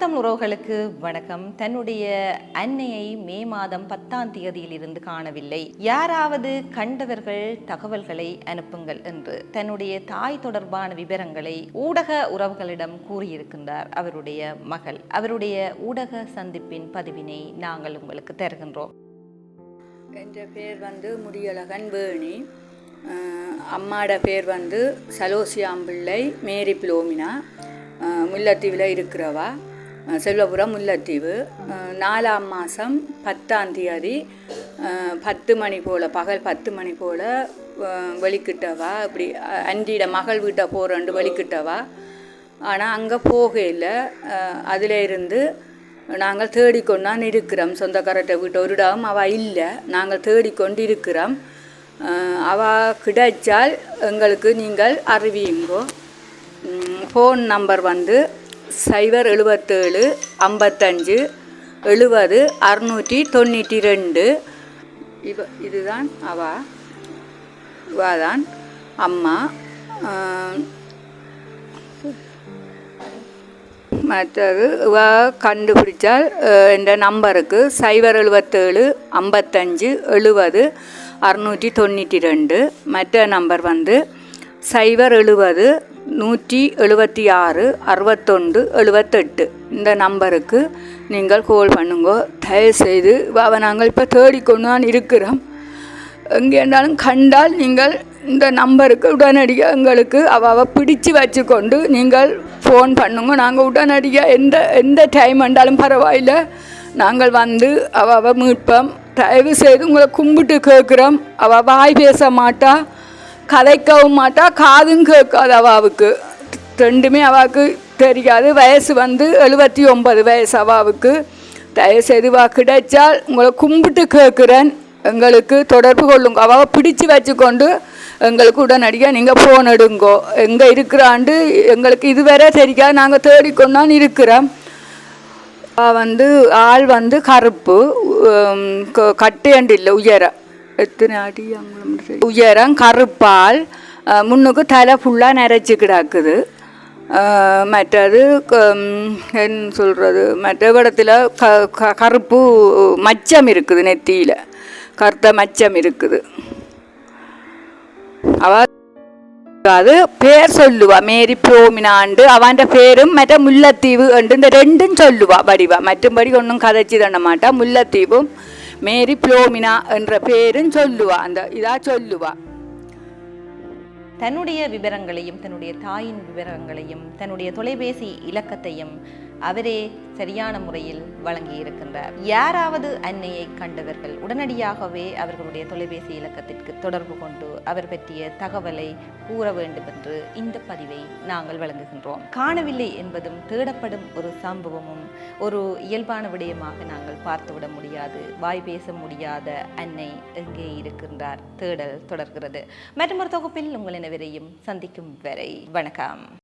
தமிழ் உறவுகளுக்கு வணக்கம். தன்னுடைய அன்னையை மே மாதம் பத்தாம் தேதியில் இருந்து காணவில்லை. யாராவது கண்டவர்கள் தகவல்களை அனுப்புங்கள் என்று தன்னுடைய தாய் தொடர்பான விவரங்களை ஊடக உறவுகளிடம் கூறியிருக்கின்றார் அவருடைய மகள். அவருடைய ஊடக சந்திப்பின் பதிவினை நாங்கள் உங்களுக்கு தருகின்றோம். என்ற பேர் வந்து முடியழகன் வேணி. அம்மாட பேர் வந்து சலோசியாம்பிள்ளை மேரி பிளோமினா அஹ் முல்லைத்தீவில் இருக்கிறவா. செல்வபுரம் முல்லைத்தீவு. நாலாம் மாதம் பத்தாம் தேதி பத்து மணி போல் பகல் பத்து மணி போல் வெளிக்கிட்டவா? இப்படி அஹ் அண்டியிட மகள் வீட்டை போகிறண்டு வெளிக்கிட்டவா? ஆனால் அங்கே போகையில் அதில் இருந்து நாங்கள் தேடிக்கொண்டான் இருக்கிறோம். சொந்தக்காரர்கிட்ட வீட்டை ஒரு இடம் அவள் இல்லை. நாங்கள் தேடிக்கொண்டு இருக்கிறோம். அவள் அவ கிடைச்சால் எங்களுக்கு நீங்கள் அறிவியுங்கோ. ஃபோன் நம்பர் வந்து சைபர் எழுபத்தேழு ஐம்பத்தஞ்சு எழுபது அறுநூற்றி தொண்ணூற்றி ரெண்டு. இவ இதுதான் அவா. இவா தான் அம்மா மற்றது இவா கண்டுபிடிச்சால் இந்த நம்பருக்கு சைபர் எழுபத்தேழு ஐம்பத்தஞ்சு எழுபது அறுநூற்றி தொண்ணூற்றி ரெண்டு. மற்ற நம்பர் வந்து சைபர் எழுபது நூற்றி எழுபத்தி ஆறு அறுபத்தொண்டு எழுபத்தெட்டு. இந்த நம்பருக்கு நீங்கள் கால் பண்ணுங்க. தயவுசெய்து இவாவை நாங்கள் இப்போ தேடிக்கொண்டு தான் இருக்கிறோம். எங்கே இருந்தாலும் கண்டால் நீங்கள் இந்த நம்பருக்கு உடனடியாக எங்களுக்கு அவாவை பிடிச்சு வச்சுக்கொண்டு நீங்கள் ஃபோன் பண்ணுங்க. நாங்கள் உடனடியாக எந்த எந்த டைம் வந்தாலும் பரவாயில்ல. நாங்கள் வந்து அவாவை மீட்போம். தயவு செய்து உங்களை கும்பிட்டு கேட்குறோம். அவள் வாய் பேச மாட்டா. கதைக்கவும் மாட்டா காதும் கேட்காது அவாவுக்கு. ரெண்டுமே அவாவுக்கு தெரியாது. வயசு வந்து எழுபத்தி ஒன்பது வயசு அவாவுக்கு. தயவுசெய்து எதுவாக கிடைச்சால் உங்களை கும்பிட்டு கேட்குறேன். எங்களுக்கு தொடர்பு கொள்ளுங்க. அவ பிடிச்சு வச்சுக்கொண்டு எங்களுக்கு உடனடியாக நீங்கள் ஃபோன் எடுங்கோ. எங்கே இருக்கிறாண்டு எங்களுக்கு இதுவரை தெரியாது. நாங்கள் தேடிக்கொண்டான் இருக்கிறோம். வந்து ஆள் வந்து கருப்பு க- கட்டையண்டு இல்லை உயரம். எத்தனை அடி அங்குலம் உயரம் கருப்பால் முன்னுக்கு தலை ஃபுல்லாக நிறைச்சி கிடக்குது. மற்றது என்ன சொல்கிறது மற்ற இடத்துல க கருப்பு மச்சம் இருக்குது நெத்தியில். கருத்த மச்சம் இருக்குது. அவ அது பேர் சொல்லுவா மேரி புரோமினாண்டு அவன் பேரும் மற்ற முல்லைத்தீவு என்று இந்த ரெண்டும் சொல்லுவா வடிவா மற்றும்படி ஒன்றும் கதைச்சி தண்ண மாட்டா முல்லைத்தீவும் மேரி புளோமினா என்ற பேரும் சொல்லுவா. அந்த இதா சொல்லுவா. தன்னுடைய விவரங்களையும் தன்னுடைய தாயின் விவரங்களையும் தன்னுடைய தொலைபேசி இலக்கத்தையும் அவரே சரியான முறையில் வழங்கியிருக்கின்றார். யாராவது அன்னையை கண்டவர்கள் உடனடியாகவே அவர்களுடைய தொலைபேசி இலக்கத்திற்கு தொடர்பு கொண்டு அவர் பற்றிய தகவலை கூற வேண்டும் என்று இந்த பதிவை நாங்கள் வழங்குகின்றோம். காணவில்லை என்பதும் தேடப்படும் ஒரு சம்பவமும் ஒரு இயல்பான விடயமாக நாங்கள் பார்த்துவிட முடியாது. வாய் பேச முடியாத அன்னை எங்கே இருக்கின்றார்? தேடல் தொடர்கிறது. மற்றும் ஒரு தொகுப்பில் உங்கள் அனைவரையும் சந்திக்கும் வரை வணக்கம்.